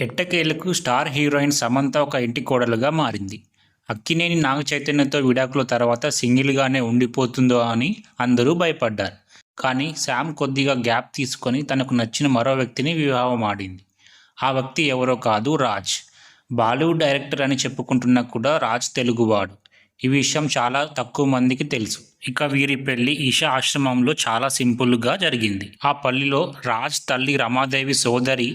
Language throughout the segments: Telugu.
ఎట్టకేలకు స్టార్ హీరోయిన్ సమంత ఒక ఇంటి కోడలుగా మారింది. అక్కినేని నాగ చైతన్యతో విడాకుల తర్వాత సింగిల్గానే ఉండిపోతుందో అని అందరూ భయపడ్డారు. కానీ శామ్ కొద్దిగా గ్యాప్ తీసుకొని తనకు నచ్చిన మరో వ్యక్తిని వివాహం ఆడింది ఆ వ్యక్తి ఎవరో కాదు రాజ్. బాలీవుడ్ డైరెక్టర్ అని చెప్పుకుంటున్నా కూడా రాజ్ తెలుగువాడు. ఈ విషయం చాలా తక్కువ మందికి తెలుసు. ఇక వీరి పెళ్ళి ఈషా ఆశ్రమంలో చాలా సింపుల్గా జరిగింది. ఆ పల్లిలో రాజ్ తల్లి రమాదేవి సోదరి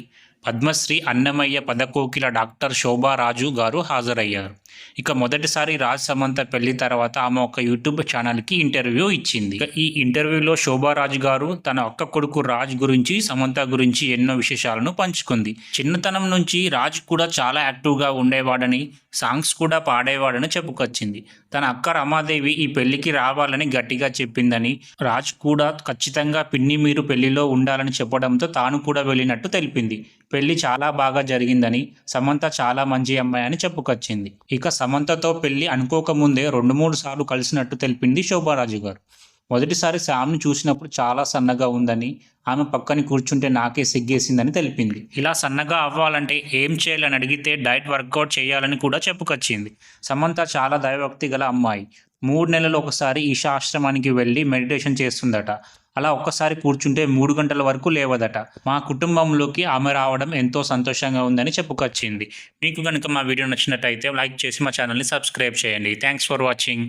పద్మశ్రీ అన్నమయ్య పదకోకిల డాక్టర్ శోభారాజు గారు హాజరయ్యారు. ఇక మొదటిసారి రాజ్ సమంత పెళ్ళి తర్వాత ఆమె ఒక యూట్యూబ్ ఛానల్కి ఇంటర్వ్యూ ఇచ్చింది. ఈ ఇంటర్వ్యూలో శోభారాజ్ గారు తన అక్క కొడుకు రాజ్ గురించి సమంత గురించి ఎన్నో విశేషాలను పంచుకుంది. చిన్నతనం నుంచి రాజ్ కూడా చాలా యాక్టివ్గా ఉండేవాడని సాంగ్స్ కూడా పాడేవాడని చెప్పుకొచ్చింది. తన అక్క రమాదేవి ఈ పెళ్ళికి రావాలని గట్టిగా చెప్పిందని రాజ్ కూడా ఖచ్చితంగా పిన్ని మీరు పెళ్ళిలో ఉండాలని చెప్పడంతో తాను కూడా వెళ్ళినట్టు తెలిపింది. పెళ్ళి చాలా బాగా జరిగిందని సమంత చాలా మంచి అమ్మాయి అని చెప్పుకొచ్చింది. ఇక సమంతతో పెళ్ళి అనుకోకముందే రెండు మూడు సార్లు కలిసినట్టు తెలిపింది శోభారాజు గారు. మొదటిసారి శ్యామ్ను చూసినప్పుడు చాలా సన్నగా ఉందని ఆమె పక్కని కూర్చుంటే నాకే సిగ్గేసిందని తెలిపింది. ఇలా సన్నగా అవ్వాలంటే ఏం చేయాలని అడిగితే డైట్ వర్కౌట్ చేయాలని కూడా చెప్పుకొచ్చింది. సమంత చాలా దైవభక్తి గల అమ్మాయి. మూడు నెలలు ఒకసారి ఈశా ఆశ్రమానికి వెళ్ళి మెడిటేషన్ చేస్తుందట. అలా ఒక్కసారి కూర్చుంటే మూడు గంటల వరకు లేవదట. మా కుటుంబంలోకి ఆమె రావడం ఎంతో సంతోషంగా ఉందని చెప్పుకొచ్చింది. మీకు కనుక మా వీడియో నచ్చినట్టయితే లైక్ చేసి మా ఛానల్ని సబ్స్క్రైబ్ చేయండి. Thanks for watching.